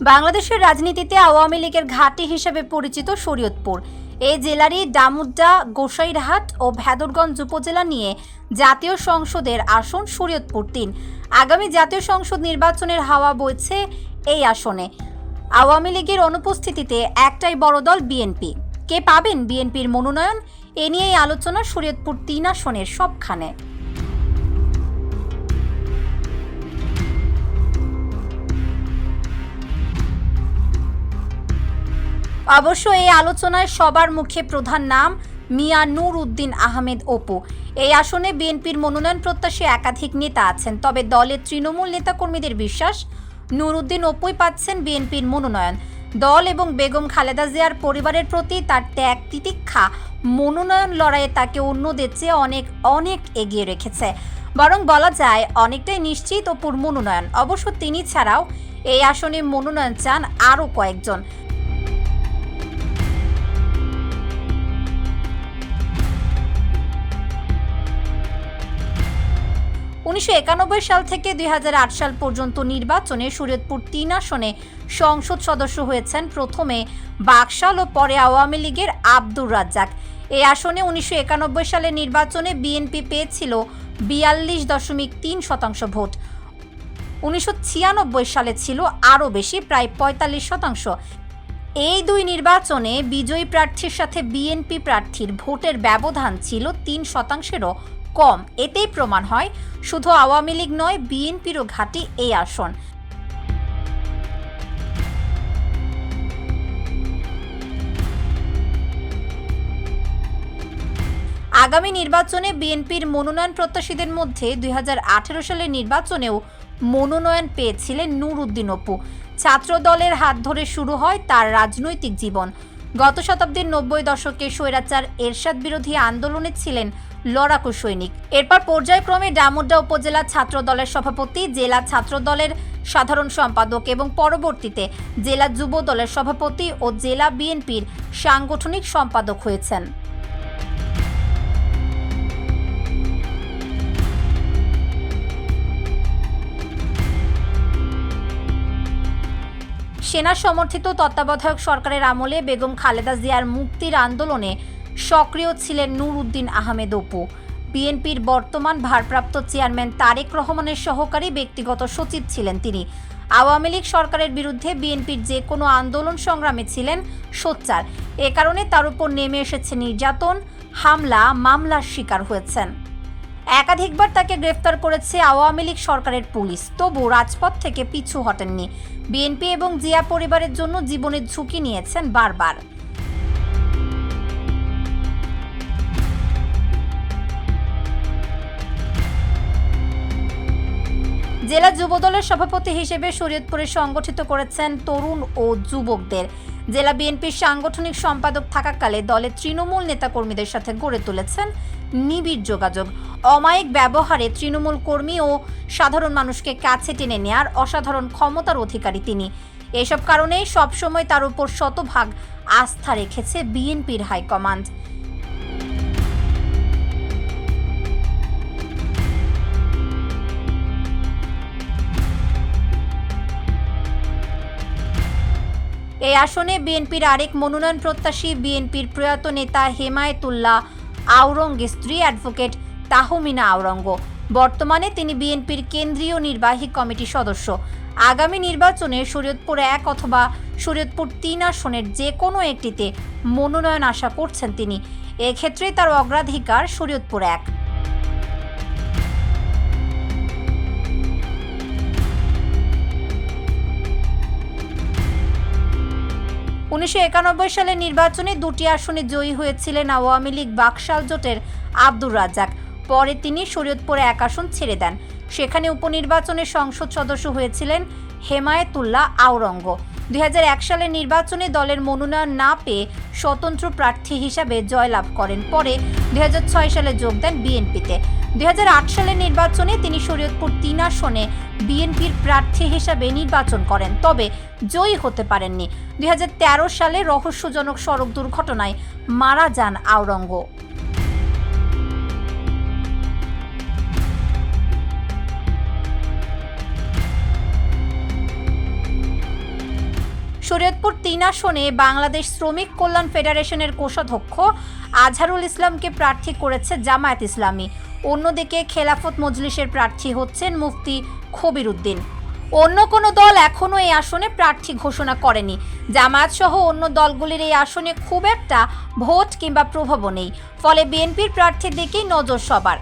বাংলাদেশের রাজনীতিতে আওয়ামী লীগের ঘাঁটি হিসেবে পরিচিত শরীয়তপুর। এই জেলারই ডামুড্ডা গোসাইরহাট ও ভেদরগঞ্জ উপজেলা নিয়ে জাতীয় সংসদের আসন শরীয়তপুর তিন। আগামী জাতীয় সংসদ নির্বাচনের হাওয়া বইছে এই আসনে। আওয়ামী লীগের অনুপস্থিতিতে একটাই বড় দল বিএনপি। কে পাবেন বিএনপির মনোনয়ন? এ নিয়েই আলোচনা শরীয়তপুর তিন আসনের সবখানে। অবশ্য এই আলোচনায় সবার মুখে প্রধান নাম মিয়া নূর উদ্দিন আহমেদ অপু। এই আসনে বিএনপির মনোনয়ন প্রত্যাশী একাধিক নেতা আছেন, তবে দলের তৃণমূল নেতাকর্মীদের বিশ্বাস, নূর উদ্দিন অপুই পাচ্ছেন বিএনপির মনোনয়ন। দল এবং বেগম খালেদা জিয়ার পরিবারের প্রতি তার ত্যাগ, তিতিক্ষা, মনোনয়ন লড়াইয়ে তাকে অন্যদের চেয়ে অনেক অনেক এগিয়ে রেখেছে। বরং বলা যায়, অনেকটাই নিশ্চিত অপুর মনোনয়ন। অবশ্য তিনি ছাড়াও এই আসনে মনোনয়ন চান আরও কয়েকজন। উনিশশো একানব্বই সাল থেকে দুই হাজার আট সাল পর্যন্ত নির্বাচনে শরীয়তপুর তিন আসনে সংসদ সদস্য হয়েছেন প্রথমে বাকশাল ও পরে আওয়ামী লীগের আব্দুর রাজ্জাক। এই আসনে উনিশশো সালের নির্বাচনে বিএনপি পেয়েছিল বিয়াল্লিশ দশমিক তিন শতাংশ ভোট। উনিশশো ছিয়ানব্বই সালে ছিল আরও বেশি, প্রায় পঁয়তাল্লিশ শতাংশ। এই দুই নির্বাচনে বিজয়ী প্রার্থীর সাথে বিএনপি প্রার্থীর ভোটের ব্যবধান ছিল তিন শতাংশেরও কম, এতেই প্রমাণ হয়। শুধু আওয়ামী লীগ নয়, বিএনপিরও ঘাঁটি এই আসন। আগামী নির্বাচনে বিএনপির মনোনয়ন প্রত্যাশীদের মধ্যে দুই হাজার আঠেরো সালের নির্বাচনেও মনোনয়ন পেয়েছিলেন নূর উদ্দিন অপু। ছাত্র দলের হাত ধরে শুরু হয় তার রাজনৈতিক জীবন। গত শতাব্দীর নব্বই দশকে স্বৈরাচার এরশাদ বিরোধী আন্দোলনে ছিলেন লড়াকু সৈনিক। এরপর পর্যায়ক্রমে ডামুড্ডা উপজেলা ছাত্র দলের সভাপতি, জেলা ছাত্র দলের সাধারণ সম্পাদক এবং পরবর্তীতে জেলা যুব দলের সভাপতি ও জেলা বিএনপির সাংগঠনিক সম্পাদক হয়েছেন। সেনা সমর্থিত তত্ত্বাবধায়ক সরকারের আমলে বেগম খালেদা জিয়ার মুক্তির আন্দোলনে সক্রিয় ছিলেন নূর উদ্দিন আহমেদ অপু। বিএনপির বর্তমান ভারপ্রাপ্ত চেয়ারম্যান তারেক রহমানের সহকারী ব্যক্তিগত সচিব ছিলেন তিনি। আওয়ামী লীগ সরকারের বিরুদ্ধে বিএনপির যে কোনো আন্দোলন সংগ্রামে ছিলেন সোচ্চার। এ কারণে তার উপর নেমে এসেছে নির্যাতন, হামলা, মামলার শিকার হয়েছেন। একাধিকবার তাকে গ্রেফতার করেছে আওয়ামী লীগ সরকারের পুলিশ, তবু রাজপথ থেকে পিছু হটেননি। বিএনপি এবং জিয়া পরিবারের জন্য জীবনের ঝুঁকি নিয়েছেন বারবার। জেলা যুবদলের সভাপতি হিসেবে শরীয়তপুরে সংগঠিত করেছেন তরুণ ও যুবকদের। জেলা বিএনপির সাংগঠনিক সম্পাদক থাকাকালে দলের তৃণমূল নেতাকর্মীদের সাথে গড়ে তুলেছেন নিবিড় যোগাযোগ। অমায়িক ব্যবহারে তৃণমূল কর্মী ও সাধারণ মানুষকে কাছে টেনে নেয়ার অসাধারণ ক্ষমতার অধিকারী তিনি। এসব কারণেই সবসময় তার উপর শতভাগ আস্থা রেখেছে বিএনপির হাইকমান্ড। এই আসনে বিএনপির আরেক মনোনয়ন প্রত্যাশী বিএনপির প্রয়াত নেতা হেমায়েতুল্লাহ আওরঙ্গের স্ত্রী অ্যাডভোকেট তাহমিনা আওরঙ্গ। বর্তমানে তিনি বিএনপির কেন্দ্রীয় নির্বাহী কমিটির সদস্য। আগামী নির্বাচনে শরীয়তপুর এক অথবা শরীয়তপুর তিন আসনের যে কোনো একটিতে মনোনয়ন আশা করছেন তিনি। এক্ষেত্রে তার অগ্রাধিকার শরীয়তপুর এক। উনিশশো সালের নির্বাচনে দুটি আসনে জয়ী হয়েছিলেন আওয়ামী লীগ বাকশাল জোটের আব্দুর রাজ্জাক। পরে তিনি শরীয়তপুরে এক আসন ছেড়ে দেন। সেখানে উপনির্বাচনে সংসদ সদস্য হয়েছিলেন হেমায়েতুল্লাহ আওরঙ্গ। দুই হাজার এক সালের নির্বাচনে দলের মনোনয়ন না পেয়ে স্বতন্ত্র প্রার্থী হিসাবে জয়লাভ করেন। পরে দু হাজার ছয় সালে যোগ দেন বিএনপিতে। দুই হাজার আট সালের নির্বাচনে তিনি শরীয়তপুর তিন আসনে বিএনপির প্রার্থী হিসাবে নির্বাচন করেন, তবে জয়ী হতে পারেননি। দুই হাজার তেরো সালে রহস্যজনক সড়ক দুর্ঘটনায় মারা যান আওরঙ্গ। শরীয়তপুর তিন আসনে বাংলাদেশ শ্রমিক কল্যাণ ফেডারেশনের কোষাধ্যক্ষ আজহারুল ইসলামকে প্রার্থী করেছে জামায়াত ইসলামী। অন্যদিকে খেলাফত মজলিসের প্রার্থী হচ্ছেন মুফতি খবির উদ্দিন অন্য কোনো দল এখনও এই আসনে প্রার্থী ঘোষণা করেনি। জামায়াত সহ অন্য দলগুলির এই আসনে খুব একটা ভোট কিংবা প্রভাবও নেই। ফলে বিএনপির প্রার্থীর দিকেই নজর সবার।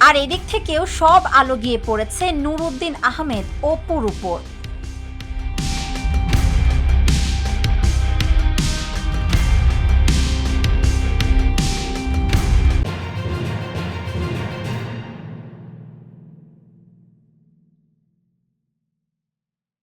আর এদিক থেকেও সব আলো গিয়ে পড়েছে নুরুদ্দিন আহমেদ অপুর উপর